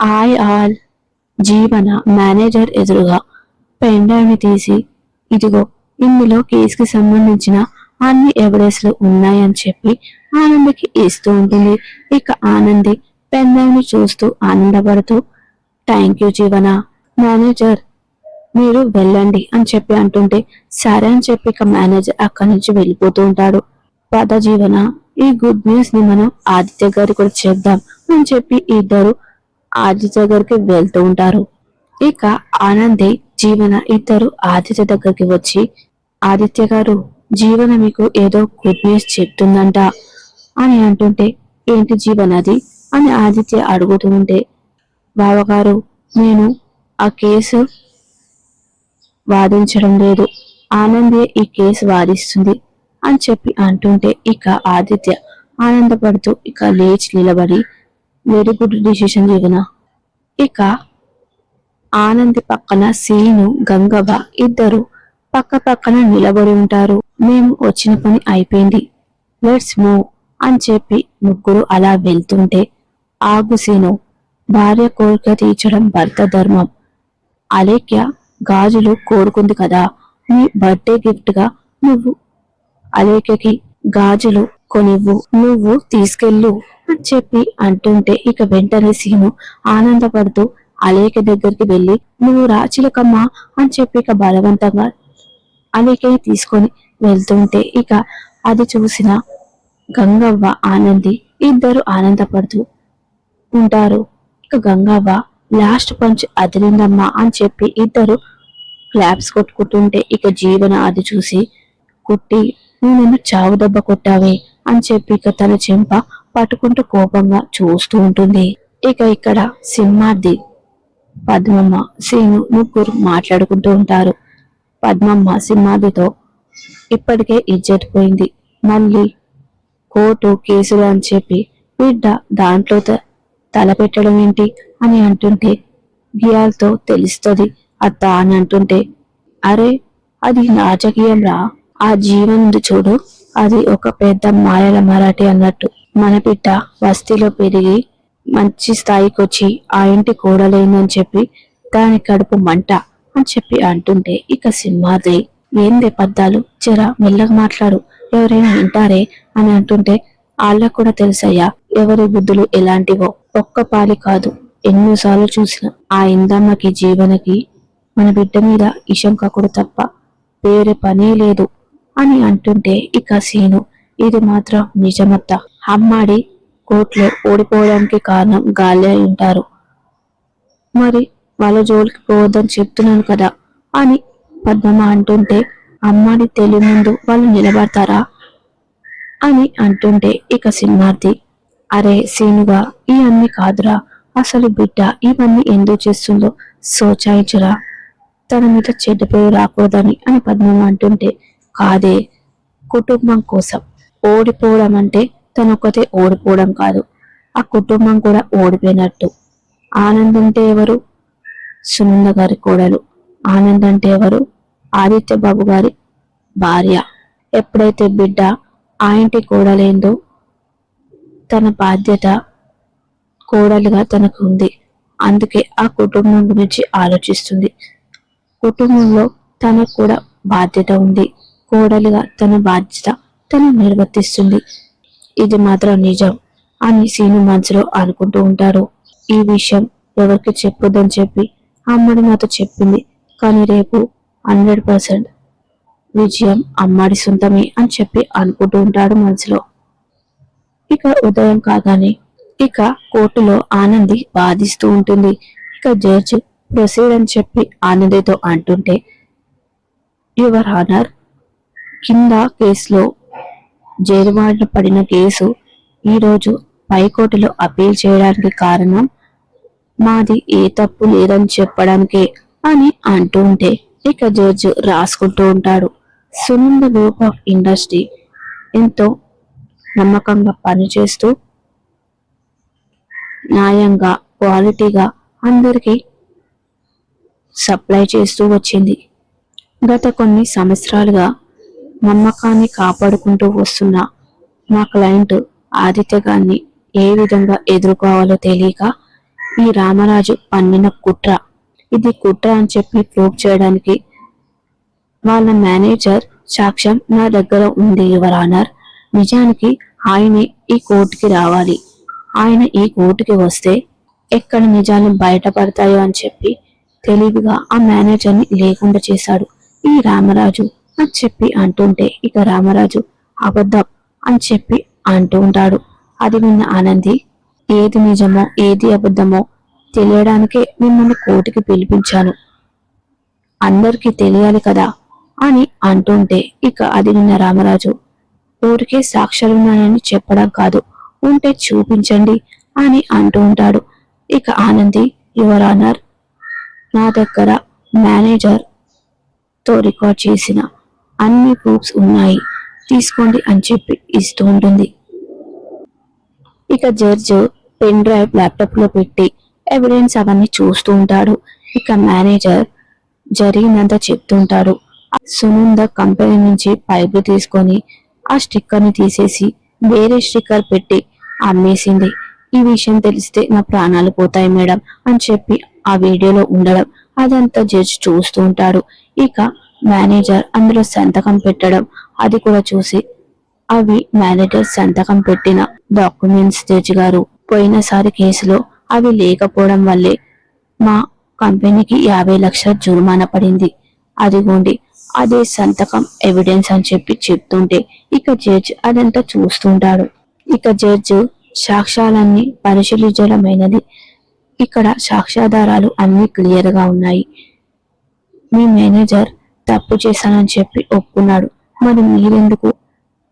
ఆయ్ ఆల్ జీవన మేనేజర్ ఎదురుగా పెన్ తీసి ఇదిగో ఇందులో కేసుకి సంబంధించిన అన్ని ఎవిడెన్స్లు ఉన్నాయని చెప్పి ఆనందికి ఇస్తూ ఉంటుంది. ఇక ఆనంది పెన్ చూస్తూ ఆనందపడుతూ థ్యాంక్ యూ జీవన మేనేజర్ మీరు వెళ్ళండి అని చెప్పి అంటుంటే సరే అని చెప్పి ఇక మేనేజర్ అక్కడి నుంచి వెళ్ళిపోతూ ఉంటాడు. పద జీవన ఈ గుడ్ న్యూస్ని మనం ఆదిత్య గారికి కూడా చెప్దాం అని చెప్పి ఇద్దరు ఆదిత్య దగ్గరికి వెళ్తూ ఉంటారు. ఇక ఆనంది జీవన ఇద్దరు ఆదిత్య దగ్గరికి వచ్చి ఆదిత్య గారు జీవన మీకు ఏదో గుడ్ న్యూస్ చెప్తుందంట అని అంటుంటే ఏంటి జీవన అది? అని ఆదిత్య అడుగుతూ ఉంటే బావగారు నేను ఆ కేసు వాదించడం లేదు. ఆనందే ఈ కేసు వాదిస్తుంది అని చెప్పి అంటుంటే ఇక ఆదిత్య ఆనందపడుతూ ఇక లేచి నిలబడి వెరీ గుడ్ డిసిషన్ జీవన ఇక ఆనంది పక్కన సీను గంగవ్వ ఇద్దరు పక్క పక్కన నిలబడి ఉంటారు. మేము వచ్చిన పని అయిపోయింది. లెట్స్ మూవ్ అని చెప్పి ముగ్గురు అలా వెళ్తుంటే ఆగు సీను భార్య కోరిక తీర్చడం భర్త ధర్మం. అలేఖ్య గాజులు కోరుకుంది కదా నీ బర్త్డే గిఫ్ట్గా నువ్వు అలేఖ్యకి గాజులు కొనివ్వు నువ్వు తీసుకెళ్ళు అని చెప్పి అంటుంటే ఇక వెంటనే సీను ఆనందపడుతూ అలేఖ దగ్గరికి వెళ్ళి నువ్వు రాచిలకమ్మా అని చెప్పి ఇక బలవంతంగా అలేఖ్యని తీసుకొని వెళ్తుంటే ఇక అది చూసిన గంగవ్వ ఆనంది ఇద్దరు ఆనందపడుతూ ఉంటారు. ఇక గంగవ్వ లాస్ట్ పంచ్ అదిరిందమ్మా అని చెప్పి ఇద్దరు క్లాప్స్ కొట్టుకుంటుంటే ఇక జీవన అది చూసి కుట్టి నువ్వు నన్ను చావు దెబ్బ కొట్టావే అని చెప్పి ఇక తన చెంప పట్టుకుంటూ కోపంగా చూస్తూ ఉంటుంది. ఇక ఇక్కడ సింహాద్ది పద్మమ్మ సీను ముగ్గురు మాట్లాడుకుంటూ ఉంటారు. పద్మమ్మ సింహాద్రితో ఇప్పటికే ఇజ్జట్ పోయింది. మళ్ళీ కోర్టు కేసులు అని చెప్పి బిడ్డ దాంట్లో తలపెట్టడం తల పెట్టడం ఏంటి అని అంటుంటే గియాలతో తెలుస్తుంది అత్త అని అంటుంటే అరే అది రాజకీయం రా ఆ జీవన్ ఉంది చూడు. అది ఒక పెద్ద మాయల మరాఠీ అన్నట్టు. మన బిడ్డ వస్తీలో పెరిగి మంచి స్థాయికి వచ్చి ఆ ఇంటి కూడలేందని చెప్పి దాని కడుపు మంట అని చెప్పి అంటుంటే ఇక సింహాద్రి ఏందే పద్దాలు? జర మెల్లగా మాట్లాడు. ఎవరైనా వింటారే? అని అంటుంటే వాళ్ళకు కూడా తెలుసయ్యా ఎవరి బుద్ధులు ఎలాంటివో. ఒక్క పాలి కాదు. ఎన్నోసార్లు చూసిన ఆ ఇందమ్మకి జీవనకి మన బిడ్డ మీద ఇషం కాకుడు తప్ప వేరే పనే లేదు. అని అంటుంటే ఇక సీను ఇది మాత్రం నిజమత్త. అమ్మాడి కోర్టులో ఓడిపోవడానికి కారణం గాలే అయి ఉంటారు. మరి వాళ్ళ జోలికి పోవద్దని చెప్తున్నాను కదా అని పద్మమ్మ అంటుంటే అమ్మాడి తెలివి ముందు వాళ్ళు నిలబడతారా? అని అంటుంటే ఇక సింహార్థి అరే సీనుగా ఈ అన్ని కాదురా. అసలు బిడ్డ ఇవన్నీ ఎందుకు చేస్తుందో సోచాయించురా. తన మీద చెడ్డ పేరు రాకూడదని అని పద్మమ్మ అంటుంటే కాదే కుటుంబం కోసం. ఓడిపోవడం అంటే తనొక్కతే ఓడిపోవడం కాదు. ఆ కుటుంబం కూడా ఓడిపోయినట్టు. ఆనంద్ అంటే ఎవరు? సునంద గారి కోడలు. ఆనంద్ అంటే ఎవరు? ఆదిత్య బాబు గారి భార్య. ఎప్పుడైతే బిడ్డ ఆ ఇంటి కోడలేందో తన బాధ్యత కోడలుగా తనకు ఉంది. అందుకే ఆ కుటుంబం గురించి ఆలోచిస్తుంది. కుటుంబంలో తనకు కూడా బాధ్యత ఉంది. కోడలుగా తన బాధ్యత తను నిర్వర్తిస్తుంది. ఇది మాత్రం నిజం అని సీను మనసులో అనుకుంటూ ఉంటారు. ఈ విషయం ఎవరికి చెప్పొద్దని చెప్పి అమ్మడి నాతో చెప్పింది. కానీ రేపు హండ్రెడ్ పర్సెంట్ విజయం అమ్మాడి సొంతమే అని చెప్పి అనుకుంటూ ఉంటాడు మనసులో. ఇక ఉదయం కాగానే ఇక కోర్టులో ఆనంది వాదిస్తూ ఉంటుంది. ఇక జడ్జి ప్రొసీడ్ అని చెప్పి ఆనందితో అంటుంటే యువర్ హానర్ కింద కేసులో జైలువాడిన పడిన కేసు ఈరోజు పైకోర్టులో అప్పీల్ చేయడానికి కారణం మాది ఏ తప్పు లేదని చెప్పడానికే అని అంటూ ఉంటే ఇక జడ్జి రాసుకుంటూ ఉంటాడు. సునంద గ్రూప్ ఆఫ్ ఇండస్ట్రీ ఎంతో నమ్మకంగా పనిచేస్తూ న్యాయంగా క్వాలిటీగా అందరికీ సప్లై చేస్తూ వచ్చింది. గత కొన్ని సంవత్సరాలుగా నమ్మకాన్ని కాపాడుకుంటూ వస్తున్న మా క్లయింట్ ఆదిత్య గారిని ఏ విధంగా ఎదుర్కోవాలో తెలియక ఈ రామరాజు పన్నిన కుట్ర. ఇది కుట్ర అని చెప్పి ప్రూవ్ చేయడానికి వాళ్ళ మేనేజర్ సాక్ష్యం నా దగ్గర ఉంది యువర్ ఆనర్. నిజానికి ఆయనే ఈ కోర్టుకి రావాలి. ఆయన ఈ కోర్టుకి వస్తే ఎక్కడ నిజాలు బయటపడతాయో అని చెప్పి తెలివిగా ఆ మేనేజర్ని లేకుండా చేశాడు ఈ రామరాజు. అని చెప్పి అంటుంటే ఇక రామరాజు అబద్ధం అని చెప్పి అంటూ ఉంటాడు. అది విన్న ఆనంది ఏది నిజమో ఏది అబద్ధమో తెలియడానికే మిమ్మల్ని కోర్టుకి పిలిపించాను. అందరికీ తెలియాలి కదా అని అంటుంటే ఇక అది విన్న రామరాజు ఊరికే సాక్ష్యాలున్నాయని చెప్పడం కాదు ఉంటే చూపించండి అని అంటూ ఉంటాడు. ఇక ఆనంది యువర్ ఆనర్ నా దగ్గర మేనేజర్తో రికార్డ్ చేసిన అన్ని ప్రూఫ్స్ ఉన్నాయి. తీసుకోండి అని చెప్పి ఇస్తూ ఉంటుంది. ఇక జడ్జ్ పెన్ డ్రైవ్ ల్యాప్టాప్లో పెట్టి ఎవిడెన్స్ అవన్నీ చూస్తూ ఉంటాడు. ఇక మేనేజర్ జరిగినంత చెప్తుంటాడు సునంద కంపెనీ నుంచి పైపు తీసుకొని ఆ స్టిక్కర్ని తీసేసి వేరే స్టిక్కర్ పెట్టి అమ్మేసింది. ఈ విషయం తెలిస్తే నా ప్రాణాలు పోతాయి మేడం అని చెప్పి ఆ వీడియోలో ఉండడం అదంతా జడ్జ్ చూస్తూ ఉంటాడు. ఇక మేనేజర్ అందులో సంతకం పెట్టడం అది కూడా చూసి అవి మేనేజర్ సంతకం పెట్టిన డాక్యుమెంట్స్ జడ్జి గారు పోయినసారి కేసులో అవి లేకపోవడం వల్లే మా కంపెనీకి యాభై లక్షల జుర్మానా పడింది. అదిగోండి అదే సంతకం ఎవిడెన్స్ అని చెప్పి చెప్తుంటే ఇక జడ్జ్ అదంతా చూస్తుంటాడు. ఇక జడ్జ్ సాక్ష్యాలన్నీ పరిశీలించడమైనది. ఇక్కడ సాక్ష్యాధారాలు అన్ని క్లియర్గా ఉన్నాయి. మీ మేనేజర్ తప్పు చేశానని చెప్పి ఒప్పుకున్నాడు. మరి మీరెందుకు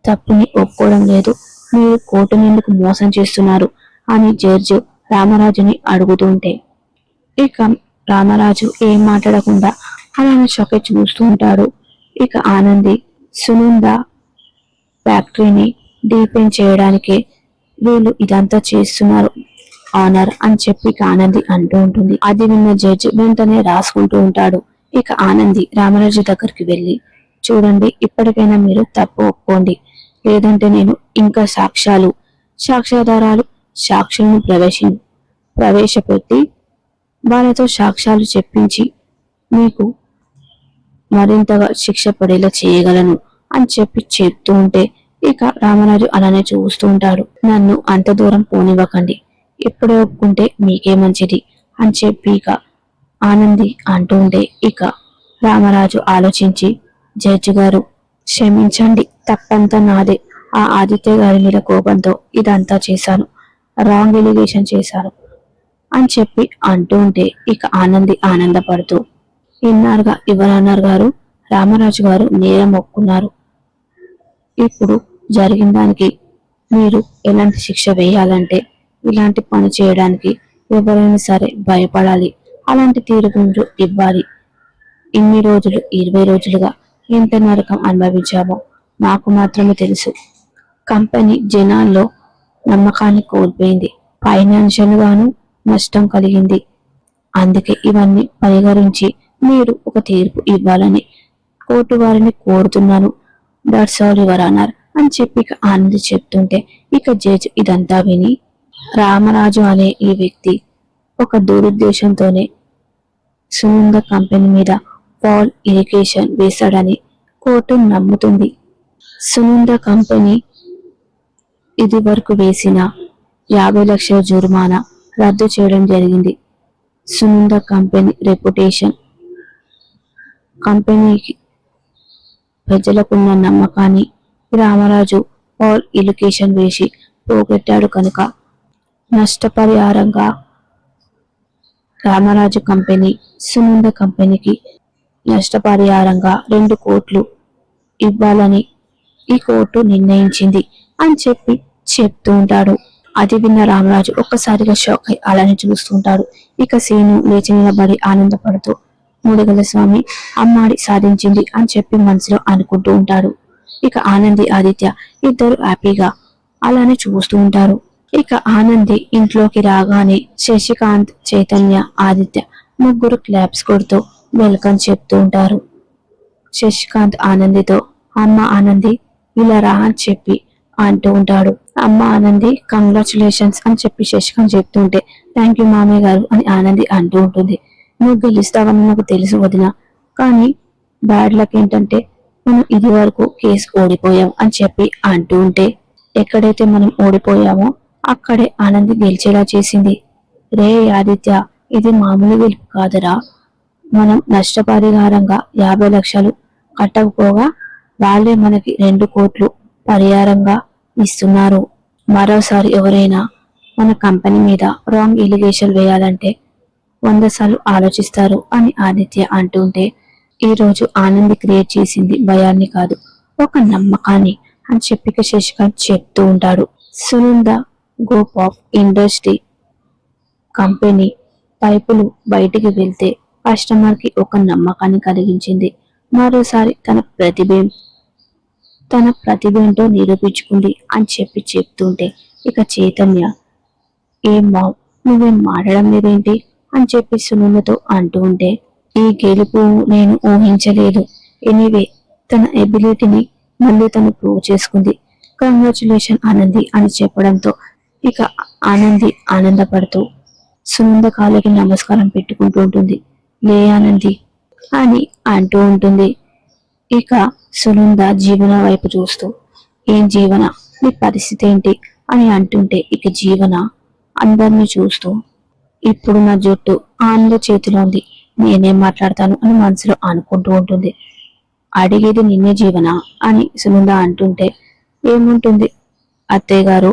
తప్పుని ఒప్పుకోవడం లేదు? మీరు కోర్టుని ఎందుకు మోసం చేస్తున్నారు అని జడ్జి రామరాజుని అడుగుతుంటే. ఇక రామరాజు ఏం మాట్లాడకుండా అలానే చొక్క చూస్తూ ఉంటాడు. ఇక ఆనంది సునంద ఫ్యాక్టరీని డీపెన్ చేయడానికి వీళ్ళు ఇదంతా చేస్తున్నారు ఆనర్ అని చెప్పి ఇక ఆనంది అంటూ ఉంటుంది. అది విన్న జడ్జి వెంటనే రాసుకుంటూ ఉంటాడు. ఇక ఆనంది రామరాజు దగ్గరికి వెళ్ళి చూడండి ఇప్పటికైనా మీరు తప్పు ఒప్పుకోండి. లేదంటే నేను ఇంకా సాక్ష్యాలు సాక్ష్యాధారాలు సాక్షులను ప్రవేశి ప్రవేశపెట్టి వాళ్ళతో సాక్ష్యాలు చెప్పించి మీకు మరింతగా శిక్ష పడేలా చేయగలను అని చెప్పి చెప్తూ ఉంటే ఇక రామరాజు అలానే చూస్తూ ఉంటాడు. నన్ను అంత దూరం పోనివ్వకండి. ఇప్పుడే ఒప్పుకుంటే మీకే మంచిది అని చెప్పి ఇక ఆనంది అంటూ ఇక రామరాజు ఆలోచించి జడ్జి గారు క్షమించండి తప్పంతా నాదే. ఆ ఆదిత్య గారి మీద కోపంతో ఇదంతా చేశాను. రాంగ్ ఎలిగేషన్ చేశాను అని చెప్పి అంటూ ఉంటే ఇక ఆనంది ఆనందపడుతూ ఇన్నారుగా యువరానర్ గారు. రామరాజు గారు నేరం ఒప్పుకున్నారు ఇప్పుడు జరిగిన దానికి మీరు ఎలాంటి శిక్ష వేయాలంటే ఇలాంటి పని చేయడానికి ఎవరైనా సరే భయపడాలి. అలాంటి తీరు మీరు ఇవ్వాలి. ఇన్ని రోజులు ఇరవై రోజులుగా ఎంత నరకం అనుభవించామో నాకు మాత్రమే తెలుసు. కంపెనీ జనాల్లో నమ్మకాన్ని కోల్పోయింది. ఫైనాన్షియల్ గాను నష్టం కలిగింది. అందుకే ఇవన్నీ పరిగణించి మీరు ఒక తీర్పు ఇవ్వాలని కోర్టు వారిని కోరుతున్నాను. దట్స్ ఆల్ యువర్ అన్నారు అని చెప్పి ఇక ఆనంద్ చెప్తుంటే ఇక జడ్జ్ ఇదంతా విని రామరాజు అనే ఈ వ్యక్తి ఒక దురుద్దేశంతోనే సునంద కంపెనీ మీద పాల్ ఇరిగేషన్ వేశాడని కోర్టు నమ్ముతుంది. సునంద కంపెనీ ఇది వరకు వేసిన యాభై లక్షల జుర్మానా రద్దు చేయడం జరిగింది. సునంద కంపెనీ రెప్యుటేషన్ కంపెనీకి ప్రజలకున్న నమ్మకాన్ని రామరాజు పాల్ ఇలికేషన్ వేసి పోగొట్టాడు కనుక నష్టపరిహారంగా రామరాజు కంపెనీ సునంద కంపెనీకి నష్టపరిహారంగా రెండు కోట్లు ఇవ్వాలని ఈ కోర్టు నిర్ణయించింది అని చెప్పి చెప్తూ ఉంటాడు. అది విన్న రామరాజు ఒక్కసారిగా షాక్ అయి అలానే చూస్తుంటాడు ఇక సీను లేచి నిలబడి ఆనందపడుతూ మూడగల స్వామి అమ్మాడి సాధించింది అని చెప్పి మనసులో అనుకుంటూ ఉంటాడు. ఇక ఆనంది ఆదిత్య ఇద్దరు హ్యాపీగా అలానే చూస్తూ ఉంటారు. ఇక ఆనంది ఇంట్లోకి రాగానే శశికాంత్ చైతన్య ఆదిత్య ముగ్గురు క్లాప్స్ కొడుతూ వెల్కమ్ చెప్తూ ఉంటారు. శశికాంత్ ఆనందితో అమ్మ ఆనంది ఇలా రా అని చెప్పి అంటూ ఉంటాడు. అమ్మ ఆనంది కంగ్రాచులేషన్స్ అని చెప్పి శశికాంత్ చెప్తుంటే థ్యాంక్ యూ మామయ్య గారు అని ఆనంది అంటూ ఉంటుంది. నువ్వు గెలుస్తావని నాకు తెలుసు వదిన కానీ బ్యాడ్ లక్ ఏంటంటే మనం ఇది వరకు కేసు ఓడిపోయాం అని చెప్పి అంటూ ఉంటే ఎక్కడైతే మనం ఓడిపోయామో అక్కడే ఆనంద్ గెలిచేలా చేసింది. రే ఆదిత్య ఇది మామూలు గెలుపు కాదురా. మనం నష్టపరిహారంగా యాభై లక్షలు కట్టకపోగా వాళ్ళే మనకి రెండు కోట్లు పరిహారంగా ఇస్తున్నారు. మరోసారి ఎవరైనా మన కంపెనీ మీద రాంగ్ ఎలిగేషన్ వేయాలంటే వంద సార్లు ఆలోచిస్తారు అని ఆదిత్య అంటుంటే ఈ రోజు ఆనంది క్రియేట్ చేసింది భయాన్ని కాదు ఒక నమ్మకాన్ని అని చెప్పిక శశికాంత్ చెప్తూ ఉంటాడు. Sunanda group of industry company పైపులు బయటికి వెళ్తే కస్టమర్కి ఒక నమ్మకాన్ని కలిగించింది. మరోసారి తన ప్రతిభ తన ప్రతిభేంటో నిరూపించుకుంది అని చెప్పి చెప్తుంటే ఇక చైతన్య ఏం మా నువ్వేం మాట్లాడడం లేదేంటి? అని చెప్పి సునందతో అంటూ ఉంటే ఈ గెలుపు నేను ఊహించలేదు. ఎనీవే తన ఎబిలిటీని మళ్ళీ తను ప్రూవ్ చేసుకుంది. కంగ్రాచులేషన్ అనంది అని చెప్పడంతో ఇక ఆనంది ఆనందపడుతూ సునంద కాళ్ళకి నమస్కారం పెట్టుకుంటూ ఉంటుంది. లే ఆనంది అని అంటూ ఉంటుంది. ఇక సునంద జీవన వైపు చూస్తూ ఏం జీవన? నీ పరిస్థితి ఏంటి? అని అంటుంటే ఇక జీవన అందరినీ చూస్తూ ఇప్పుడు నా జుట్టు ఆనంద చేతిలో ఉంది. నేనేం మాట్లాడతాను? అని మనసులో అనుకుంటూ ఉంటుంది. అడిగేది నిన్నే జీవన? అని సునంద అంటుంటే ఏముంటుంది? అత్తయ్య గారు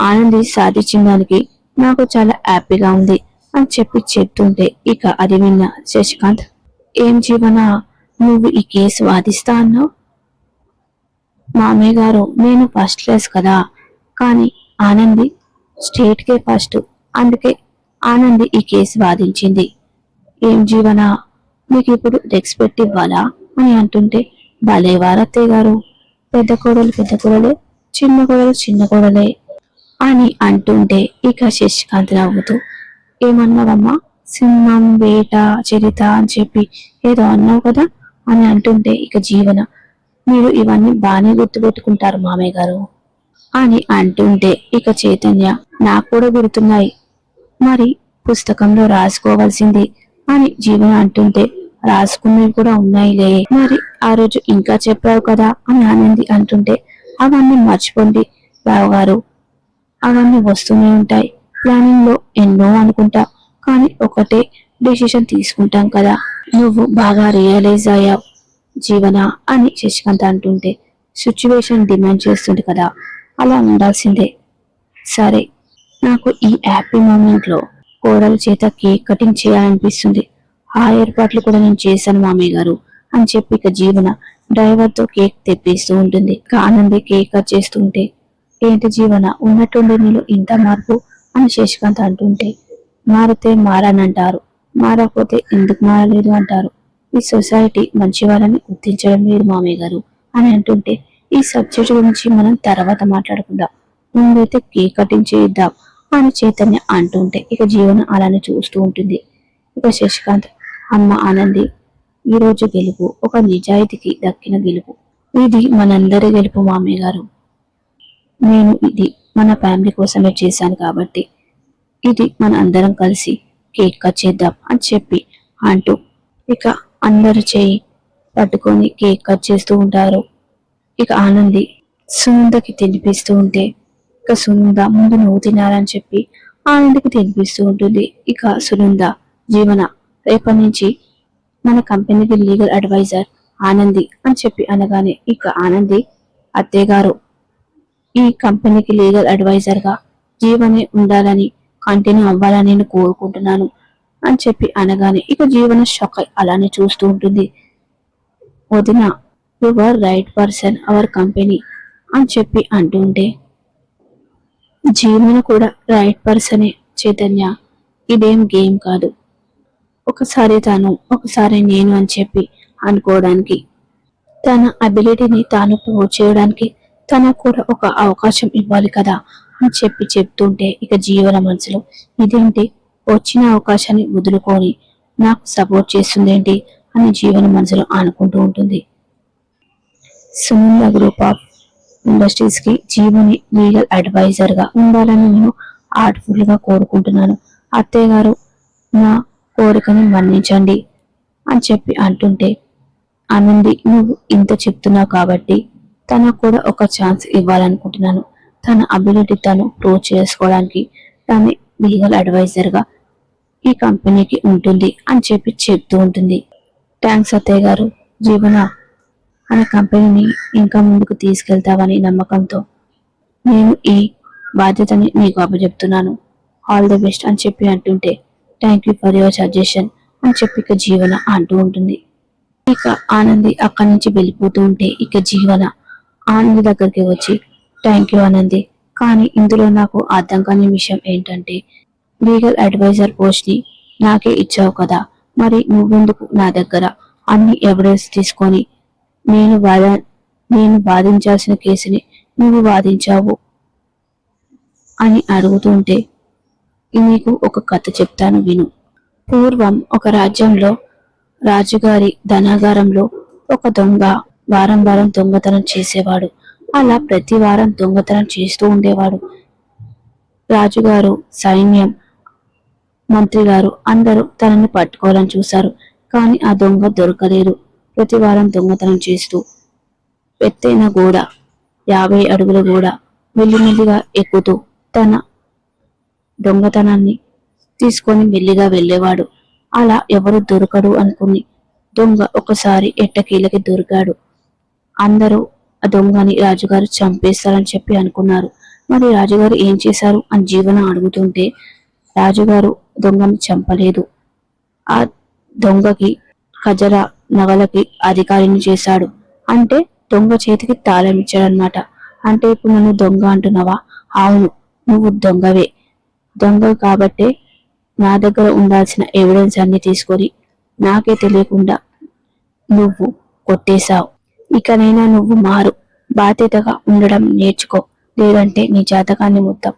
ఆనంది సాధించిన దానికి నాకు చాలా హ్యాపీగా ఉంది అని చెప్పి చెప్తుంటే ఇక అది విన్న శశికాంత్ ఏం జీవన? నువ్వు ఈ కేసు వాదిస్తా అన్నావు? మామయ్య గారు నేను ఫస్ట్ క్లాస్ కదా. కానీ ఆనంది స్టేట్కే ఫస్ట్. అందుకే ఆనంది ఈ కేసు వాదించింది. ఏం జీవన? మీకు ఇప్పుడు రెస్పెక్ట్ ఇవ్వాలా? అని అంటుంటే భలే గారు. పెద్ద కోడలు పెద్ద కోడలే చిన్న కోడలు చిన్న కోడలే. అని అంటుంటే ఇక శశికాంత్ నవ్వుతూ ఏమన్నావమ్మా? సింహం వేట చరిత అని చెప్పి ఏదో అన్నావు కదా? అని అంటుంటే ఇక జీవన మీరు ఇవన్నీ బాగానే గుర్తుపెట్టుకుంటారు మామయ్య గారు అని అంటుంటే ఇక చైతన్య నాకు కూడా గుర్తున్నాయి. మరి పుస్తకంలో రాసుకోవాల్సింది అని జీవన అంటుంటే రాసుకున్నవి కూడా ఉన్నాయిలే. మరి ఆ రోజు ఇంకా చెప్పావు కదా? అని ఆనంది అంటుంటే అవన్నీ మర్చిపోండి బావగారు. అవన్నీ వస్తూనే ఉంటాయి. ప్లానింగ్లో ఎన్నో అనుకుంటా కానీ ఒకటే డిసిషన్ తీసుకుంటాం కదా. నువ్వు బాగా రియలైజ్ అయ్యావు జీవన అని శశికాంత్ అంటుంటే సిచ్యువేషన్ డిమాండ్ చేస్తుంది కదా. అలా ఉండాల్సిందే. సరే నాకు ఈ హ్యాపీ మూమెంట్లో కోడల చేత కేక్ కటింగ్ చేయాలనిపిస్తుంది. ఆ ఏర్పాట్లు కూడా నేను చేశాను మామయ్య గారు అని చెప్పి ఇక జీవన డ్రైవర్తో కేక్ తెప్పిస్తూ ఉంటుంది. ఇక ఆనంది కేక్ కట్ చేస్తుంటే ఏంటి జీవన? ఉన్నట్టుండి నీళ్ళు ఇంత మార్పు? అని శశికాంత్ అంటుంటే మారితే మారానంటారు. మారకపోతే ఎందుకు మారలేదు అంటారు. ఈ సొసైటీ మంచి వాళ్ళని గుర్తించడం లేదు మామయ్య గారు. అని అంటుంటే ఈ సబ్జెక్ట్ గురించి మనం తర్వాత మాట్లాడుకుందాం. ముందైతే కేక్ కటింగ్ చేద్దాం అని చైతన్య అంటుంటే ఇక జీవన అలానే చూస్తూ ఉంటుంది. ఇక శశికాంత్ అమ్మ ఆనంది ఈ రోజు గెలుపు ఒక నిజాయితీకి దక్కిన గెలుపు. ఇది మనందరి గెలుపు మామయ్య గారు. నేను ఇది మన ఫ్యామిలీ కోసమే చేశాను కాబట్టి ఇది మన అందరం కలిసి కేక్ కట్ చేద్దాం అని చెప్పి అంటూ ఇక అందరు చేయి పట్టుకొని కేక్ కట్ చేస్తూ ఉంటారు. ఇక ఆనంది సునందకి తినిపిస్తూ ఉంటే ఇక సునంద ముందు నువ్వు తినాలని చెప్పి ఆనందికి తినిపిస్తూ ఉంటుంది. ఇక సునంద జీవన రేపటి నుంచి మన కంపెనీకి లీగల్ అడ్వైజర్ ఆనంది అని చెప్పి అనగానే ఇక ఆనంది అత్తయ్య గారు ఈ కంపెనీకి లీగల్ అడ్వైజర్గా జీవనే ఉండాలని కంటిన్యూ అవ్వాలని నేను కోరుకుంటున్నాను అని చెప్పి అనగానే ఇక జీవన షాక్ అలానే చూస్తూ ఉంటుంది. వదిన your right person our company అని చెప్పి అంటుంటే జీవన కూడా రైట్ పర్సనే చైతన్య. ఇదేం గేమ్ కాదు. ఒకసారి తను ఒకసారి నేను అని చెప్పి అనుకోవడానికి తన అబిలిటీని తాను ప్రూవ్ చేయడానికి తనకు కూడా ఒక అవకాశం ఇవ్వాలి కదా అని చెప్పి చెప్తుంటే ఇక జీవన మనసులో ఇదేంటి? వచ్చిన అవకాశాన్ని వదులుకొని నాకు సపోర్ట్ చేస్తుందేంటి? అని జీవన మనసులో అనుకుంటూ ఉంటుంది. సునంద గ్రూప్ ఆఫ్ ఇండస్ట్రీస్కి జీవని లీగల్ అడ్వైజర్గా ఉండాలని నేను ఆర్ట్ఫుల్గా కోరుకుంటున్నాను. అత్తయ్య గారు నా కోరికని మన్నించండి అని చెప్పి అంటుంటే ఆనంది నువ్వు ఇంత చెప్తున్నావు కాబట్టి తనకు కూడా ఒక ఛాన్స్ ఇవ్వాలనుకుంటున్నాను. తన అబిలిటీ తను ప్రూవ్ చేసుకోవడానికి తను లీగల్ అడ్వైజర్గా ఈ కంపెనీకి ఉంటుంది అని చెప్పి చెప్తూ ఉంటుంది. థ్యాంక్స్ అత్తయ్య గారు. జీవన అనే కంపెనీని ఇంకా ముందుకు తీసుకెళ్తావని నమ్మకంతో నేను ఈ బాధ్యతని నీకు అప్పచెప్తున్నాను. ఆల్ ది బెస్ట్ అని చెప్పి అంటుంటే thank you for your suggestion అని చెప్పి ఇక జీవన అంటూ ఉంటుంది. ఇక ఆనంది అక్కడి నుంచి వెళ్ళిపోతూ ఉంటే ఇక జీవన ఆనంది దగ్గరికి వచ్చి థ్యాంక్ యూ ఆనంది. కానీ ఇందులో నాకు అర్థం కాని విషయం ఏంటంటే లీగల్ అడ్వైజర్ పోస్ట్ని నాకే ఇచ్చావు కదా. మరి నువ్వెందుకు నా దగ్గర? అన్ని ఎవిడెన్స్ తీసుకొని నేను వాద నేను వాదించాల్సిన కేసుని నువ్వు వాదించావు అని అడుగుతుంటే నీకు ఒక కథ చెప్తాను విను. పూర్వం ఒక రాజ్యంలో రాజుగారి ధనాగారంలో ఒక దొంగ వారం వారం దొంగతనం చేసేవాడు. అలా ప్రతి వారం దొంగతనం చేస్తూ ఉండేవాడు. రాజుగారు సైన్యం మంత్రి గారు అందరూ తనని పట్టుకోవాలని చూశారు. కానీ ఆ దొంగ దొరకలేదు. ప్రతి వారం దొంగతనం చేస్తూ ఎత్తైన గోడ యాభై అడుగుల గోడ మెల్లిమెల్లిగా ఎక్కుతూ తన దొంగతనాన్ని తీసుకొని మెల్లిగా వెళ్ళేవాడు. అలా ఎవరు దొరకడు అనుకుని దొంగ ఒకసారి ఎట్టకీలకి దొరికాడు. అందరూ ఆ దొంగని రాజుగారు చంపేస్తారని చెప్పి అనుకున్నారు. మరి రాజుగారు ఏం చేశారు అని జీవన అడుగుతుంటే రాజుగారు దొంగని చంపలేదు. ఆ దొంగకి ఖజర నగలకి అధికారిని చేశాడు. అంటే దొంగ చేతికి తాళం ఇచ్చాడనమాట అంటే ఇప్పుడు నన్ను దొంగ అంటున్నావా? అవును నువ్వు దొంగవే. దొంగ కాబట్టే నా దగ్గర ఉండాల్సిన ఎవిడెన్స్ అన్ని తీసుకొని నాకే తెలియకుండా నువ్వు కొట్టేశావు. ఇకనైనా నువ్వు మారు. బాధ్యతగా ఉండడం నేర్చుకో. లేదంటే నీ జాతకాన్ని మొత్తం.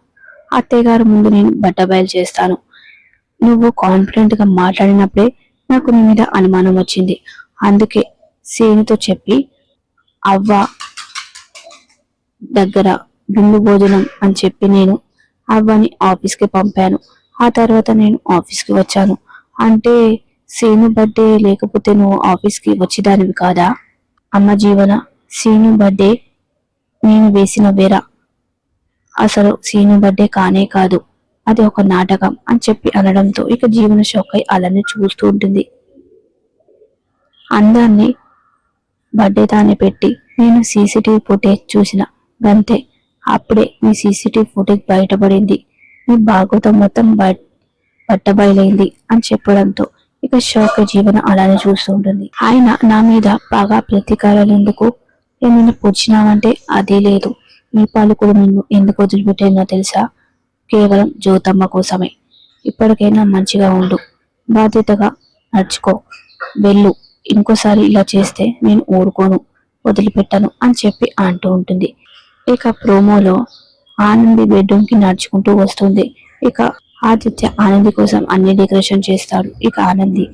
అత్తయ్య గారి ముందు నేను బట్టబయలు చేస్తాను. నువ్వు కాన్ఫిడెంట్గా మాట్లాడినప్పుడే నాకు నీ మీద అనుమానం వచ్చింది. అందుకే సేనుతో చెప్పి అవ్వ దగ్గర విందు భోజనం అని చెప్పి నేను అవ్వని ఆఫీస్కి పంపాను. ఆ తర్వాత నేను ఆఫీస్కి వచ్చాను. అంటే సేను బర్త్డే లేకపోతే నువ్వు ఆఫీస్కి వచ్చేదానివి కాదా? అమ్మ జీవన సీను బర్త్డే నేను వేసిన వెర. అసలు సీను బర్త్డే కానే కాదు అది ఒక నాటకం అని చెప్పి అనడంతో ఇక జీవన షాక్ అయి అలానే చూస్తూ ఉంటుంది. అందాన్ని బర్త్డే తానే పెట్టి నేను సీసీటీవీ ఫుటేజ్ చూసిన. గంతే అప్పుడే మీ సీసీటీవీ ఫుటేజ్ బయటపడింది. మీ భాగవతం మొత్తం బయ బట్టబయలైంది అని చెప్పడంతో ఇక షోక జీవన అలానే చూస్తూ ఉంటుంది. ఆయన నా మీద బాగా ప్రతీకారాలు ఎందుకు? నిన్ను పుచ్చినావంటే అదే లేదు. మీ పాలకుడు కూడా నిన్ను ఎందుకు వదిలిపెట్టిందో తెలుసా? కేవలం జ్యోతమ్మ కోసమే. ఇప్పటికైనా మంచిగా ఉండు. బాధ్యతగా నడుచుకో. వెళ్ళు. ఇంకోసారి ఇలా చేస్తే నేను ఊరుకోను వదిలిపెట్టను అని చెప్పి అంటూ ఉంటుంది. ఇక ప్రోమోలో ఆనంది బెడ్రూమ్కి నడుచుకుంటూ వస్తుంది. ఇక ఆదిత్య ఆనంది కోసం అన్ని డెకరేషన్ చేస్తాడు. ఇక ఆనంది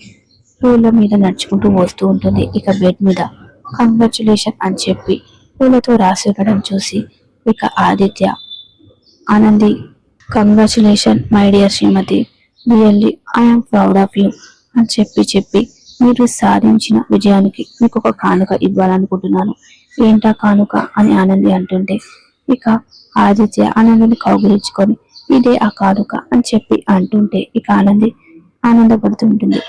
పూల మీద నడుచుకుంటూ వస్తూ ఉంటుంది. ఇక బెడ్ మీద కంగ్రాచులేషన్ అని చెప్పి పూలతో రాసి ఉండడం చూసి ఇక Aditya Anandi congratulation my dear Shrimati really I'm proud of you అని చెప్పి చెప్పి మీరు సాధించిన విజయానికి మీకు ఒక కానుక ఇవ్వాలనుకుంటున్నాను. ఏంటా కానుక అని ఆనంది అంటుంటే ఇక ఆదిత్య ఆనందిని కౌగిలించుకొని ఇదే ఆ కానుక అని చెప్పి అంటుంటే ఇక ఆనంది ఆనందపడుతుంటుంది